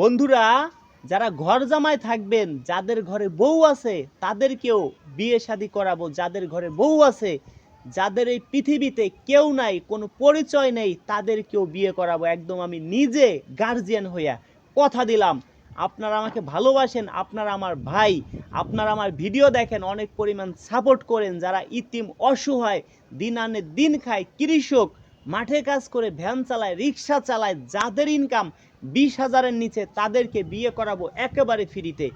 বন্ধুরা, যারা ঘর জামায় থাকবেন, যাদের ঘরে বউ আছে, তাদেরকেও বিয়ে শাদি করাবো। যাদের ঘরে বউ আছে, যাদের এই পৃথিবীতে কেউ নাই, কোনো পরিচয় নেই, তাদেরকেও বিয়ে করাবো। একদম আমি নিজে গার্জিয়ান হইয়া কথা দিলাম। আপনারা আমাকে ভালোবাসেন, আপনারা আমার ভাই, আপনারা আমার ভিডিও দেখেন, অনেক পরিমাণ সাপোর্ট করেন। যারা ইতিম অসহায়, দিন আনে দিন খায়, কৃষক মাঠে কাজ করে ভ্যান চালায়, রিক্সা চালায়, যাদের ইনকাম বিশ হাজারের নিচে তাদেরকে বিয়ে করাবো একেবারে ফ্রিতে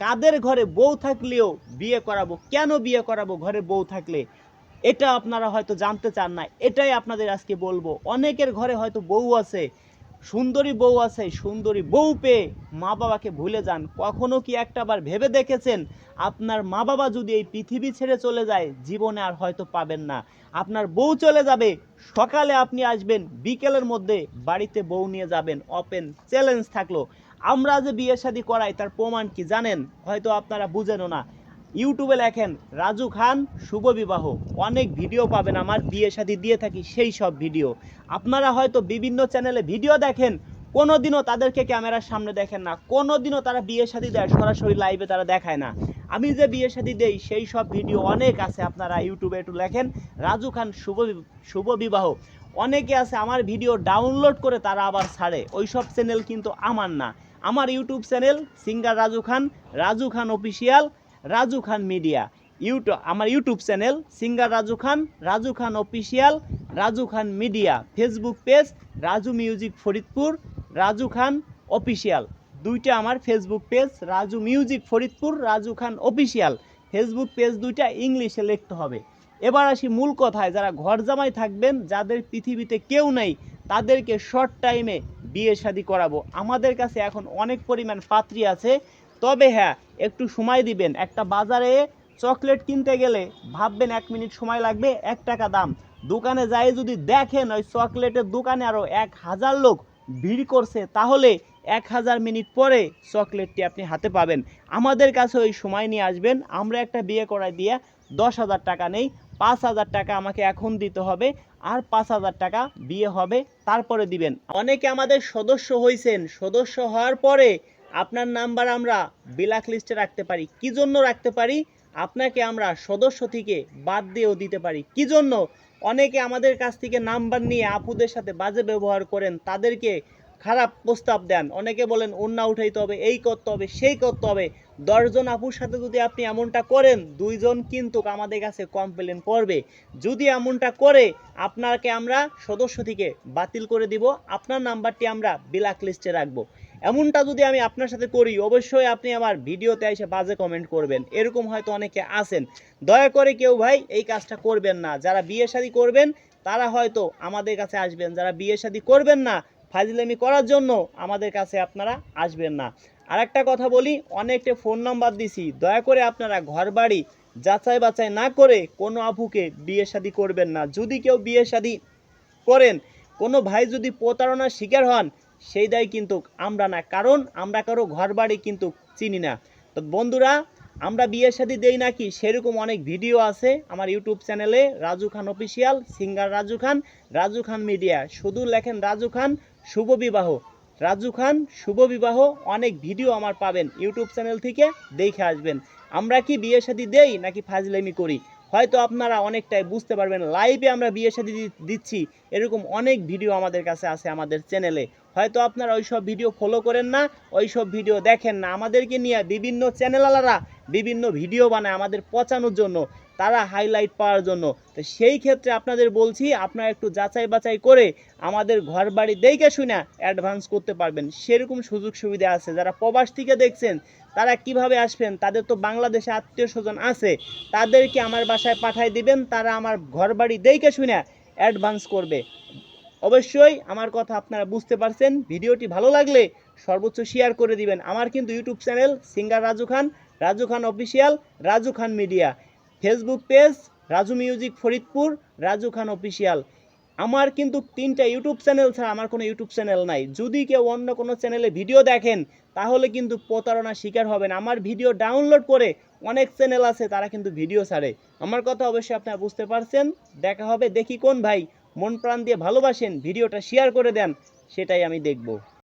কাদের ঘরে বউ থাকলেও বিয়ে করাবো? কেন বিয়ে করাবো ঘরে বউ থাকলে? এটা আপনারা হয়তো জানতে চান না, এটাই আপনাদের আজকে বলব। অনেকের ঘরে হয়তো বউ আছে সুন্দরী বউ আছে সুন্দরী বউ পেয়ে মা বাবাকে ভুলে যান। কখনো কি একটাবার ভেবে দেখেছেন? আপনার মা বাবা যদি এই পৃথিবী ছেড়ে চলে যায়, জীবনে আর হয়তো পাবেন না। আপনার বউ চলে যাবে, সকালে আপনি আসবেন, বিকেলের মধ্যে বাড়িতে বউ নিয়ে যাবেন। ওপেন চ্যালেঞ্জ থাকল। আমরা যে বিয়ে শাদী করাই, তার প্রমাণ কি জানেন? হয়তো আপনারা বুঝেনও না। ইউটিউবে লেখেন, রাজু খান, শুভ বিবাহ। অনেক ভিডিও পাবেন আমার বিয়ে শাদী দিয়ে থাকি সেই সব ভিডিও। আপনারা হয়তো বিভিন্ন চ্যানেলে ভিডিও দেখেন কোনো দিনও তাদেরকে ক্যামেরার সামনে দেখেন না কোনো দিনও তারা বিয়ে শাদী দেয়, সরাসরি লাইভে তারা দেখায় না। আমি যে বিয়ে শাদী দেই, সেই সব ভিডিও অনেক আছে আপনারা ইউটিউবে একটু লেখেন, রাজু খান, শুভ শুভ বিবাহ। অনেকে আছে আমার ভিডিও ডাউনলোড করে তারা আবার ছাড়ে, ওই সব চ্যানেল কিন্তু আমার না। আমার YouTube channel singer Raju Khan Raju Khan official. Raju Khan media. YouTube আমার YouTube channel singer Raju Khan Raju Khan official, Raju Khan media. Facebook page Raju music Faridpur, Raju Khan official. দুইটা আমার Facebook page, Raju music Faridpur, Raju Khan official. Facebook page দুইটা ইংলিশে লিখতে হবে। এবার আসি মূল কথায়, যারা ঘর জামাই থাকবেন, যাদের পৃথিবীতে কেউ নেই, তাদেরকে শর্ট টাইমে বিয়ে শাদি করাবো। আমাদের কাছে এখন অনেক পরিমাণ পাত্রী আছে তবে হ্যাঁ একটু সময় দিবেন। একটা বাজারে চকলেট কিনতে গেলে ভাববেন এক মিনিট সময় লাগবে, এক টাকা দাম। দোকানে যাই যদি দেখেন ওই চকলেটের দোকানে আরও এক হাজার লোক ভিড় করছে, তাহলে এক হাজার মিনিট পরে চকলেটটি আপনি হাতে পাবেন। আমাদের কাছে ওই সময় নিয়ে আসবেন। আমরা একটা বিয়ে করাই দিয়ে দশ হাজার টাকা নেই, পাঁচ হাজার টাকা আমাকে এখন দিতে হবে আর পাঁচ হাজার টাকা বিয়ে হবে, তারপরে দিবেন। অনেকে আমাদের সদস্য হয়েছেন সদস্য হওয়ার পরে আপনার নাম্বার আমরা বিলাক লিস্টে রাখতে পারি। কি জন্য রাখতে পারি? আপনাকে আমরা সদস্য থেকে বাদ দিয়েও দিতে পারি। কি জন্য? অনেকে আমাদের কাছ থেকে নাম্বার নিয়ে আপুদের সাথে বাজে ব্যবহার করেন, তাদেরকে খারাপ প্রস্তাব দেন। অনেকে বলেন অন্যা উঠাইতে হবে, এই করতে হবে, সেই করতে হবে। দশজন আপুর সাথে যদি আপনি এমনটা করেন দুইজন কিন্তু আমাদের কাছে কমপ্লেন করবে। যদি এমনটা করে, আপনাকে আমরা সদস্য থেকে বাতিল করে দিব। আপনার নাম্বারটি আমরা বিলাক লিস্টে রাখব। এমনটা যদি আমি আপনার সাথে করি, অবশ্যই আপনি আমার ভিডিওতে এসে বাজে কমেন্ট করবেন। এরকম হয়তো অনেকে আছেন। দয়া করে কেউ ভাই এই কাজটা করবেন না। যারা বিয়ে শাদী করবেন, তারা হয়তো আমাদের কাছে আসবেন। যারা বিয়ে শাদী করবেন না, ফাজিলামি করার জন্য আমাদের কাছে আপনারা আসবেন না। আর একটা কথা বলি অনেকটা ফোন নাম্বার দিছি। দয়া করে আপনারা ঘর বাড়ি যাচাই বাছাই না করে কোনো আপুকে বিয়ে শাদী করবেন না। যদি কেউ বিয়ে শাদী করেন, কোনো ভাই যদি প্রতারণার শিকার হন সেই দায় কিন্তু আমরা না, কারণ আমরা কারও ঘর বাড়ি কিন্তু চিনি না। তো বন্ধুরা, আমরা বিয়ে শাদী দেই নাকি সেরকম অনেক ভিডিও আছে আমার ইউটিউব চ্যানেলে, Raju Khan official, singer Raju Khan Raju Khan media. শুধু লেখেন রাজু খান, শুভ বিবাহ। রাজু খান, শুভ বিবাহ, অনেক ভিডিও আমার পাবেন ইউটিউব চ্যানেল থেকে, দেখে আসবেন। আমরা কি বিয়ে শাদী দেই নাকি ফাজলামি করি? হয়তো আপনারা অনেকটাই বুঝতে পারবেন লাইভে আমরা বিয়ে শাদী দিচ্ছি, এরকম অনেক ভিডিও আমাদের কাছে আছে আমাদের চ্যানেলে হয়তো আপনারা ওই সব ভিডিও ফলো করেন না ওই সব ভিডিও দেখেন না। আমাদেরকে নিয়ে বিভিন্ন চ্যানেলওয়ালারা বিভিন্ন ভিডিও বানায় আমাদের পচানোর জন্য। তারা হাইলাইট পাওয়ার জন্য। তো সেই ক্ষেত্রে আপনাদের বলছি, আপনারা একটু যাচাই বাছাই করে আমাদের ঘর বাড়ি দেখে শুনে অ্যাডভান্স করতে পারবেন। সেরকম সুযোগ সুবিধা আছে। যারা প্রবাস থেকে দেখছেন, তারা কীভাবে আসবেন? তাদের তো বাংলাদেশে আত্মীয় স্বজন আছে। তাদেরকে আমার বাসায় পাঠাই দিবেন। তারা আমার ঘর বাড়ি দেখে শুনে অ্যাডভান্স করবে। অবশ্যই আমার কথা আপনারা বুঝতে পারছেন। ভিডিওটি ভালো লাগলে সর্বোচ্চ শেয়ার করে দিবেন। আমার কিন্তু YouTube channel singer Raju Khan Raju Khan official Raju Khan media Facebook page, Raju music Faridpur, Raju Khan official. আমার কিন্তু তিনটা ইউটিউব চ্যানেল ছাড়া আমার কোনো ইউটিউব চ্যানেল নাই। যদি কেউ অন্য কোনো চ্যানেলে ভিডিও দেখেন, তাহলে কিন্তু প্রতারণার শিকার হবেন। আমার ভিডিও ডাউনলোড করে অনেক চ্যানেল আছে, তারা কিন্তু ভিডিও ছাড়ে। আমার কথা অবশ্যই আপনারা বুঝতে পারছেন। দেখা হবে, দেখি কোন ভাই মন প্রাণ দিয়ে ভালোবাসেন, ভিডিওটা শেয়ার করে দেন, সেটাই আমি দেখব।